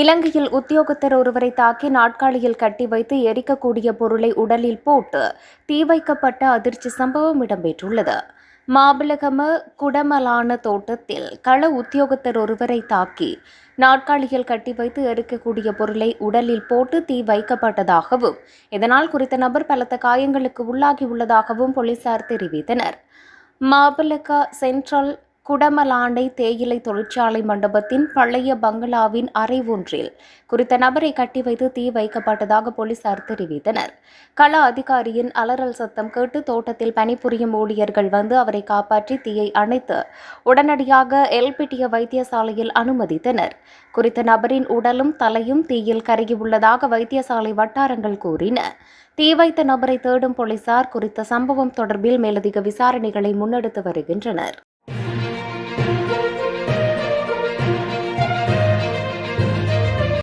இலங்கையில் உத்தியோகத்தர் ஒருவரை தாக்கி நாட்காலியில் கட்டி வைத்து எரிக்கக்கூடிய பொருளை உடலில் போட்டு தீ வைக்கப்பட்ட அதிர்ச்சி சம்பவம் இடம்பெற்றுள்ளது. மாபிளகம குடமலான தோட்டத்தில் கள உத்தியோகத்தர் ஒருவரை தாக்கி நாட்காலியில் கட்டி வைத்து எரிக்கக்கூடிய பொருளை உடலில் போட்டு தீ வைக்கப்பட்டதாகவும் இதனால் குறித்த நபர் பலத்த காயங்களுக்கு உள்ளாகியுள்ளதாகவும் போலீசார் தெரிவித்தனர். மாபிளக சென்ட்ரல் குடமலாண்டை தேயிலை தொழிற்சாலை மண்டபத்தின் பழைய பங்களாவின் அறை ஒன்றில் குறித்த நபரை கட்டி வைத்து தீ வைக்கப்பட்டதாக போலீசார் தெரிவித்தனர். கள அதிகாரியின் அலறல் சத்தம் கேட்டு தோட்டத்தில் பணிபுரியும் ஊழியர்கள் வந்து அவரை காப்பாற்றி தீயை அணைத்து உடனடியாக எல்பிட்டிய வைத்தியசாலையில் அனுமதித்தனர். குறித்த நபரின் உடலும் தலையும் தீயில் கருகியுள்ளதாக வைத்தியசாலை வட்டாரங்கள் கூறின. தீ வைத்த நபரை தேடும் போலீசார் குறித்த சம்பவம் தொடர்பில் மேலதிக விசாரணைகளை முன்னெடுத்து வருகின்றனர்.